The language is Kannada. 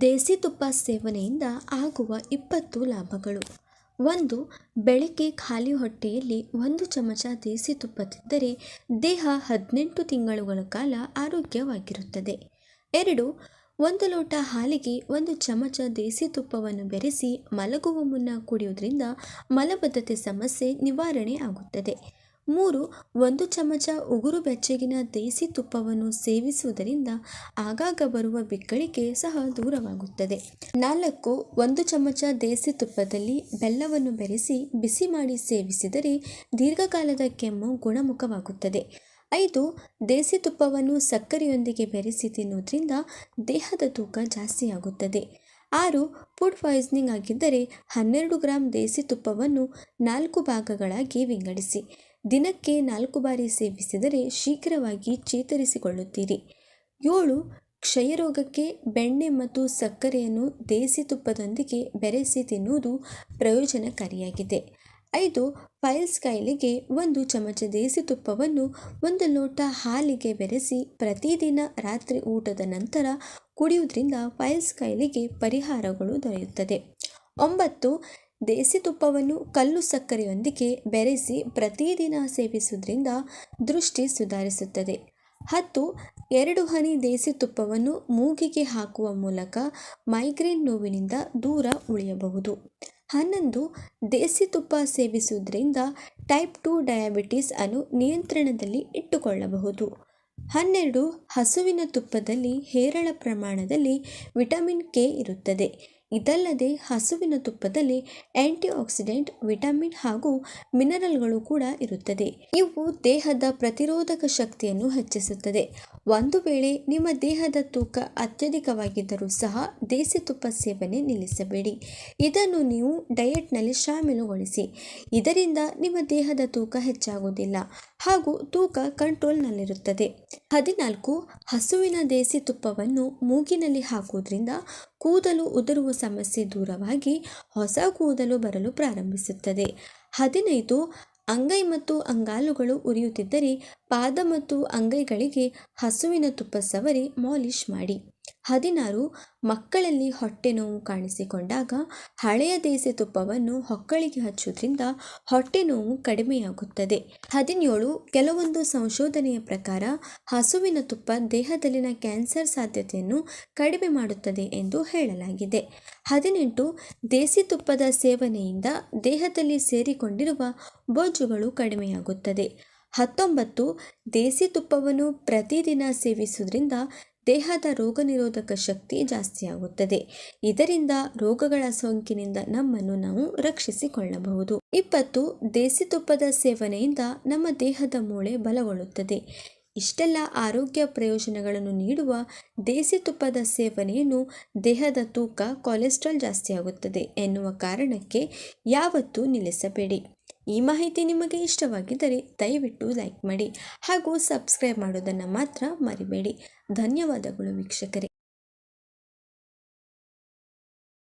ದೇಸಿ ತುಪ್ಪ ಸೇವನೆಯಿಂದ ಆಗುವ ಇಪ್ಪತ್ತು ಲಾಭಗಳು. ಒಂದು, ಬೆಳಿಗ್ಗೆ ಖಾಲಿ ಹೊಟ್ಟೆಯಲ್ಲಿ ಒಂದು ಚಮಚ ದೇಸಿ ತುಪ್ಪ ತಿಂದರೆ ದೇಹ ಹದಿನೆಂಟು ತಿಂಗಳುಗಳ ಕಾಲ ಆರೋಗ್ಯವಾಗಿರುತ್ತದೆ. ಎರಡು, ಒಂದು ಲೋಟ ಹಾಲಿಗೆ ಒಂದು ಚಮಚ ದೇಸಿ ತುಪ್ಪವನ್ನು ಬೆರೆಸಿ ಮಲಗುವ ಮುನ್ನ ಕುಡಿಯುವುದರಿಂದ ಮಲಬದ್ಧತೆ ಸಮಸ್ಯೆ ನಿವಾರಣೆ ಆಗುತ್ತದೆ. ಮೂರು, ಒಂದು ಚಮಚ ಉಗುರು ಬೆಚ್ಚಗಿನ ದೇಸಿ ತುಪ್ಪವನ್ನು ಸೇವಿಸುವುದರಿಂದ ಆಗಾಗ ಬರುವ ಬಿಕ್ಕಳಿಕೆ ಸಹ ದೂರವಾಗುತ್ತದೆ. ನಾಲ್ಕು, ಒಂದು ಚಮಚ ದೇಸಿ ತುಪ್ಪದಲ್ಲಿ ಬೆಲ್ಲವನ್ನು ಬೆರೆಸಿ ಬಿಸಿ ಮಾಡಿ ಸೇವಿಸಿದರೆ ದೀರ್ಘಕಾಲದ ಕೆಮ್ಮು ಗುಣಮುಖವಾಗುತ್ತದೆ. ಐದು, ದೇಸಿ ತುಪ್ಪವನ್ನು ಸಕ್ಕರೆಯೊಂದಿಗೆ ಬೆರೆಸಿ ತಿನ್ನುವುದರಿಂದ ದೇಹದ ತೂಕ ಜಾಸ್ತಿಯಾಗುತ್ತದೆ. ಆರು, ಫುಡ್ ಪಾಯ್ಸನಿಂಗ್ ಆಗಿದ್ದರೆ ಹನ್ನೆರಡು ಗ್ರಾಂ ದೇಸಿ ತುಪ್ಪವನ್ನು ನಾಲ್ಕು ಭಾಗಗಳಾಗಿ ವಿಂಗಡಿಸಿ. ದಿನಕ್ಕೆ ನಾಲ್ಕು ಬಾರಿ ಸೇವಿಸಿದರೆ ಶೀಘ್ರವಾಗಿ ಚೇತರಿಸಿಕೊಳ್ಳುತ್ತೀರಿ. ಏಳು, ಕ್ಷಯರೋಗಕ್ಕೆ ಬೆಣ್ಣೆ ಮತ್ತು ಸಕ್ಕರೆಯನ್ನು ದೇಸಿ ತುಪ್ಪದೊಂದಿಗೆ ಬೆರೆಸಿ ತಿನ್ನುವುದು ಪ್ರಯೋಜನಕಾರಿಯಾಗಿದೆ. ಐದು ಪೈಲ್ಸ್ ಕಾಯಿಲೆಗೆ ಒಂದು ಚಮಚ ದೇಸಿ ತುಪ್ಪವನ್ನು ಒಂದು ಲೋಟ ಹಾಲಿಗೆ ಬೆರೆಸಿ ಪ್ರತಿದಿನ ರಾತ್ರಿ ಊಟದ ನಂತರ ಕುಡಿಯುವುದರಿಂದ ಪೈಲ್ಸ್ ಕಾಯಿಲೆಗೆ ಪರಿಹಾರಗಳು ದೊರೆಯುತ್ತದೆ. ಒಂಬತ್ತು ದೇಸಿ ತುಪ್ಪವನ್ನು ಕಲ್ಲು ಸಕ್ಕರೆಯೊಂದಿಗೆ ಬೆರೆಸಿ ಪ್ರತಿದಿನ ಸೇವಿಸುವುದರಿಂದ ದೃಷ್ಟಿ ಸುಧಾರಿಸುತ್ತದೆ. ಹತ್ತು, ಎರಡು ಹನಿ ದೇಸಿ ತುಪ್ಪವನ್ನು ಮೂಗಿಗೆ ಹಾಕುವ ಮೂಲಕ ಮೈಗ್ರೇನ್ ನೋವಿನಿಂದ ದೂರ ಉಳಿಯಬಹುದು. ಹನ್ನೊಂದು, ದೇಸಿ ತುಪ್ಪ ಸೇವಿಸುವುದರಿಂದ ಟೈಪ್ ಟು ಡಯಾಬಿಟಿಸ್ ಅನ್ನು ನಿಯಂತ್ರಣದಲ್ಲಿ ಇಟ್ಟುಕೊಳ್ಳಬಹುದು. ಹನ್ನೆರಡು, ಹಸುವಿನ ತುಪ್ಪದಲ್ಲಿ ಹೇರಳ ಪ್ರಮಾಣದಲ್ಲಿ ವಿಟಮಿನ್ ಕೆ ಇರುತ್ತದೆ. ಇದಲ್ಲದೆ ಹಸುವಿನ ತುಪ್ಪದಲ್ಲಿ ಆಂಟಿ ಆಕ್ಸಿಡೆಂಟ್ ವಿಟಮಿನ್ ಹಾಗೂ ಮಿನರಲ್ಗಳು ಕೂಡ ಇರುತ್ತದೆ. ಇವು ದೇಹದ ಪ್ರತಿರೋಧಕ ಶಕ್ತಿಯನ್ನು ಹೆಚ್ಚಿಸುತ್ತದೆ. ಒಂದು ವೇಳೆ ನಿಮ್ಮ ದೇಹದ ತೂಕ ಅತ್ಯಧಿಕವಾಗಿದ್ದರೂ ಸಹ ದೇಸಿ ತುಪ್ಪ ಸೇವನೆ ನಿಲ್ಲಿಸಬೇಡಿ. ಇದನ್ನು ನೀವು ಡಯಟ್ನಲ್ಲಿ ಶಾಮೀಲುಗೊಳಿಸಿ. ಇದರಿಂದ ನಿಮ್ಮ ದೇಹದ ತೂಕ ಹೆಚ್ಚಾಗುವುದಿಲ್ಲ ಹಾಗೂ ತೂಕ ಕಂಟ್ರೋಲ್ನಲ್ಲಿರುತ್ತದೆ. ಹದಿನಾಲ್ಕು, ಹಸುವಿನ ದೇಸಿ ತುಪ್ಪವನ್ನು ಮೂಗಿನಲ್ಲಿ ಹಾಕುವುದರಿಂದ ಕೂದಲು ಉದುರುವ ಸಮಸ್ಯೆ ದೂರವಾಗಿ ಹೊಸ ಕೂದಲು ಬರಲು ಪ್ರಾರಂಭಿಸುತ್ತದೆ. ಹದಿನೈದು, ಅಂಗೈ ಮತ್ತು ಅಂಗಾಲುಗಳು ಉರಿಯುತ್ತಿದ್ದರೆ ಪಾದ ಮತ್ತು ಅಂಗೈಗಳಿಗೆ ಹಸುವಿನ ತುಪ್ಪ ಸವರಿ ಮಾಲಿಷ್ ಮಾಡಿ. ಹದಿನಾರು ಮಕ್ಕಳಲ್ಲಿ ಹೊಟ್ಟೆ ನೋವು ಕಾಣಿಸಿಕೊಂಡಾಗ ಹಳೆಯ ದೇಸಿ ತುಪ್ಪವನ್ನು ಹೊಕ್ಕಳಿಗೆ ಹಚ್ಚುವುದರಿಂದ ಹೊಟ್ಟೆ ನೋವು ಕಡಿಮೆಯಾಗುತ್ತದೆ. ಹದಿನೇಳು ಕೆಲವೊಂದು ಸಂಶೋಧನೆಯ ಪ್ರಕಾರ ಹಸುವಿನ ತುಪ್ಪ ದೇಹದಲ್ಲಿನ ಕ್ಯಾನ್ಸರ್ ಸಾಧ್ಯತೆಯನ್ನು ಕಡಿಮೆ ಮಾಡುತ್ತದೆ ಎಂದು ಹೇಳಲಾಗಿದೆ. ಹದಿನೆಂಟು ದೇಸಿ ತುಪ್ಪದ ಸೇವನೆಯಿಂದ ದೇಹದಲ್ಲಿ ಸೇರಿಕೊಂಡಿರುವ ಬೊಜ್ಜುಗಳು ಕಡಿಮೆಯಾಗುತ್ತದೆ. ಹತ್ತೊಂಬತ್ತು ದೇಸಿ ತುಪ್ಪವನ್ನು ಪ್ರತಿದಿನ ಸೇವಿಸುವುದರಿಂದ ದೇಹದ ರೋಗನಿರೋಧಕ ಶಕ್ತಿ ಜಾಸ್ತಿಯಾಗುತ್ತದೆ. ಇದರಿಂದ ರೋಗಗಳ ಸೋಂಕಿನಿಂದ ನಮ್ಮನ್ನು ನಾವು ರಕ್ಷಿಸಿಕೊಳ್ಳಬಹುದು. ಇಪ್ಪತ್ತು ದೇಸಿ ತುಪ್ಪದ ಸೇವನೆಯಿಂದ ನಮ್ಮ ದೇಹದ ಮೂಳೆ ಬಲಗೊಳ್ಳುತ್ತದೆ. ಇಷ್ಟೆಲ್ಲ ಆರೋಗ್ಯ ಪ್ರಯೋಜನಗಳನ್ನು ನೀಡುವ ದೇಸಿ ತುಪ್ಪದ ಸೇವನೆಯನ್ನು ದೇಹದ ತೂಕ, ಕೊಲೆಸ್ಟ್ರಾಲ್ ಜಾಸ್ತಿಯಾಗುತ್ತದೆ ಎನ್ನುವ ಕಾರಣಕ್ಕೆ ಯಾವತ್ತೂ ನಿಲ್ಲಿಸಬೇಡಿ. ಈ ಮಾಹಿತಿ ನಿಮಗೆ ಇಷ್ಟವಾಗಿದ್ದರೆ ದಯವಿಟ್ಟು ಲೈಕ್ ಮಾಡಿ ಹಾಗೂ ಸಬ್ಸ್ಕ್ರೈಬ್ ಮಾಡೋದನ್ನು ಮಾತ್ರ ಮರಿಬೇಡಿ. ಧನ್ಯವಾದಗಳು ವೀಕ್ಷಕರೇ.